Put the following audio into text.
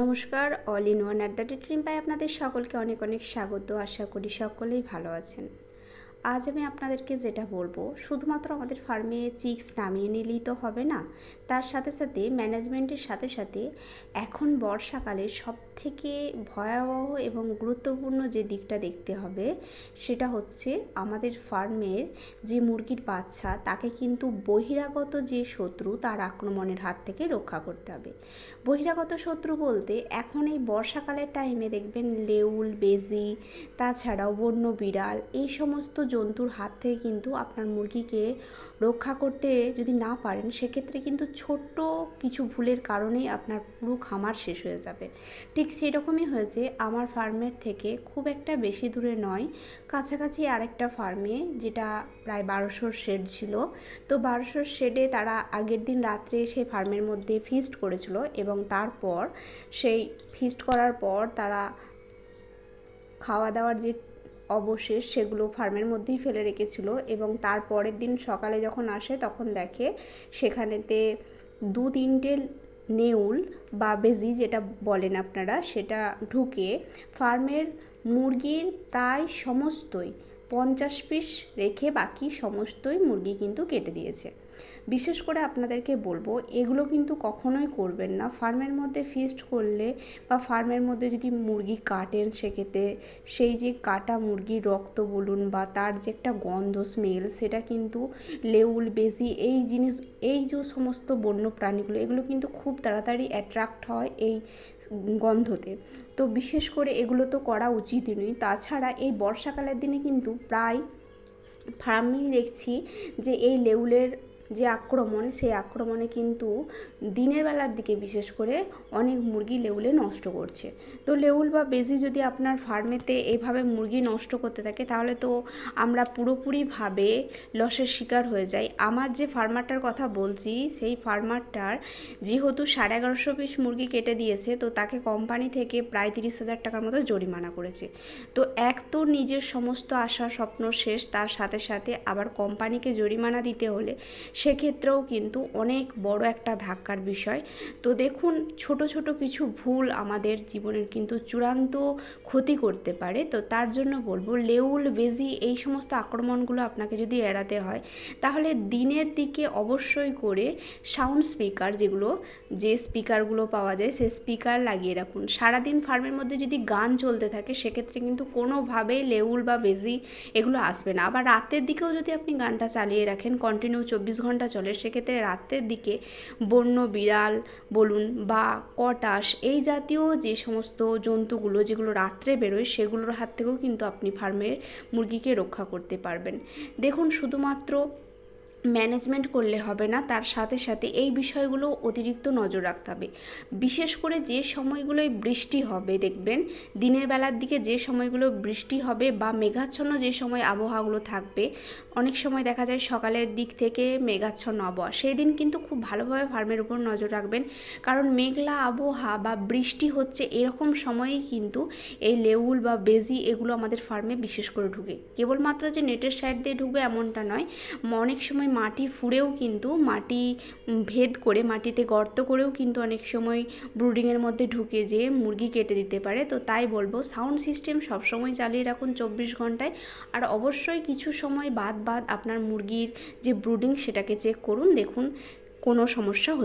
নমস্কার, all in one at the dream pie আপনাদের সকলকে অনেক অনেক স্বাগত। আশা করি সকলেই ভালো আছেন। আজ আমি আপনাদেরকে যেটা বলব, শুধুমাত্র আমাদের ফার্মে চিক্স নামিয়ে নিলেই তো হবে না। তার সাথে সাথে ম্যানেজমেন্টের সাথে সাথে এখন বর্ষাকালে সব থেকে ভয়াবহ এবং গুরুত্বপূর্ণ যে দিকটা দেখতে হবে, সেটা হচ্ছে আমাদের ফার্মের যে মুরগির বাচ্চা, তাকে কিন্তু বহিরাগত যে শত্রু, তার আক্রমণের হাত থেকে রক্ষা করতে হবে। বহিরাগত শত্রু বলতে এখন এই বর্ষাকালের টাইমে দেখবেন, লেউল, বেজি, তাছাড়াও বন্য বিড়াল, এই সমস্ত জন্তুর হাত থেকে কিন্তু আপনার মুরগিকে রক্ষা করতে যদি না পারেন, সেক্ষেত্রে কিন্তু ছোট্ট কিছু ভুলের কারণেই আপনার পুরো খামার শেষ হয়ে যাবে। ঠিক সেই রকমই হয়েছে, আমার ফার্মের থেকে খুব একটা বেশি দূরে নয়, কাছাকাছি আরেকটা ফার্মে যেটা প্রায় বারোশোর শেড ছিল। তো বারোশোর শেডে তারা আগের দিন রাত্রে সেই ফার্মের মধ্যে ফিস্ট করেছিল এবং তারপর সেই ফিস্ট করার পর তারা খাওয়া দাওয়ার যে অবশেষ সেগুলো ফার্মের মধ্যেই ফেলে রেখেছিল এবং তার পরের দিন সকালে যখন আসে তখন দেখে সেখানেতে দু তিনটে নেউল বা বেজি যেটা বলেন আপনারা সেটা ঢুকে ফার্মের মুরগির তাই সমস্তই পঞ্চাশ পিস রেখে বাকি সমস্তই মুরগি কিন্তু কেটে দিয়েছে। বিশেষ করে আপনাদেরকে বলব, এগুলো কিন্তু কখনোই করবেন না। ফার্মের মধ্যে ফিস্ট করলে বা ফার্মের মধ্যে যদি মুরগি কাটেন সেক্ষেত্রে সেই যে কাটা মুরগির রক্ত বলুন বা তার যে একটা গন্ধ স্মেল সেটা কিন্তু লেউল বেশি এই জিনিস, এই যে সমস্ত বন্য প্রাণীগুলো এগুলো কিন্তু খুব তাড়াতাড়ি অ্যাট্রাক্ট হয় এই গন্ধতে। তো বিশেষ করে এগুলো তো করা উচিতই নয়। তাছাড়া এই বর্ষাকালের দিনে কিন্তু প্রায় ফার্মেই দেখছি যে এই লেউলের যে আক্রমণ, সেই আক্রমণে কিন্তু দিনের বেলার দিকে বিশেষ করে অনেক মুরগি লেউলে নষ্ট করছে। তো লেউল বা বেজি যদি আপনার ফার্মেতে এইভাবে মুরগি নষ্ট করতে থাকে, তাহলে তো আমরা পুরোপুরিভাবে লসের শিকার হয়ে যাই। আমার যে ফার্মারটার কথা বলছি, সেই ফার্মারটার যেহেতু সাড়ে এগারোশো পিস মুরগি কেটে দিয়েছে, তো তাকে কোম্পানি থেকে প্রায় তিরিশ হাজার টাকার মতো জরিমানা করেছে। তো এক তো নিজের সমস্ত আশা, স্বপ্ন শেষ, তার সাথে সাথে আবার কোম্পানিকে জরিমানা দিতে হলে সেক্ষেত্রেও কিন্তু অনেক বড় একটা ধাক্কার বিষয়। তো দেখুন, ছোট ছোট কিছু ভুল আমাদের জীবনের কিন্তু চূড়ান্ত ক্ষতি করতে পারে। তো তার জন্য বলব, লেউল, বেজি এই সমস্ত আক্রমণগুলো আপনাকে যদি এড়াতে হয়, তাহলে দিনের দিকে অবশ্যই করে সাউন্ড স্পিকার যেগুলো, যে স্পিকারগুলো পাওয়া যায়, সে স্পিকার লাগিয়ে রাখুন। সারাদিন ফার্মের মধ্যে যদি গান চলতে থাকে, সেক্ষেত্রে কিন্তু কোনোভাবেই লেউল বা বেজি এগুলো আসবে না। আবার রাতের দিকেও যদি আপনি গানটা চালিয়ে রাখেন কন্টিনিউ চব্বিশ ঘণ্টা চলে, সেক্ষেত্রে রাতের দিকে বন্য, বিড়াল বলুন বা কটাস এই জাতীয় যে সমস্ত জন্তুগুলো যেগুলো রাত্রে বেরোয়, সেগুলোর হাত থেকেও কিন্তু আপনি ফার্মের মুরগিকে রক্ষা করতে পারবেন। দেখুন, শুধুমাত্র ম্যানেজমেন্ট করলে হবে না, তার সাথে সাথে এই বিষয়গুলো অতিরিক্ত নজর রাখতে হবে। বিশেষ করে যে সময়গুলোয় বৃষ্টি হবে, দেখবেন দিনের বেলার দিকে যে সময়গুলো বৃষ্টি হবে বা মেঘাচ্ছন্ন যে সময় আবহাওয়াগুলো থাকবে, অনেক সময় দেখা যায় সকালের দিক থেকে মেঘাচ্ছন্ন আবহাওয়া। সেই দিন কিন্তু খুব ভালোভাবে ফার্মের উপর নজর রাখবেন, কারণ মেঘলা আবহাওয়া বা বৃষ্টি হচ্ছে এরকম সময়েই কিন্তু এই লেউল বা বেজি এগুলো আমাদের ফার্মে বিশেষ করে ঢুকে। কেবলমাত্র যে নেটের সাইড দিয়ে ঢুকবে এমনটা নয়, অনেক সময় মাটি ফুঁড়েও কিন্তু মাটি ভেদ করে, মাটিতে গর্ত করেও কিন্তু অনেক সময় ব্রুডিংয়ের মধ্যে ঢুকে যেয়ে মুরগি কেটে দিতে পারে। তো তাই বলব, সাউন্ড সিস্টেম সবসময় চালিয়ে রাখুন চব্বিশ ঘন্টায়। আর অবশ্যই কিছু সময় বাদ বাদ আপনার মুরগির যে ব্রুডিং সেটাকে চেক করুন, দেখুন কোনো সমস্যা হচ্ছে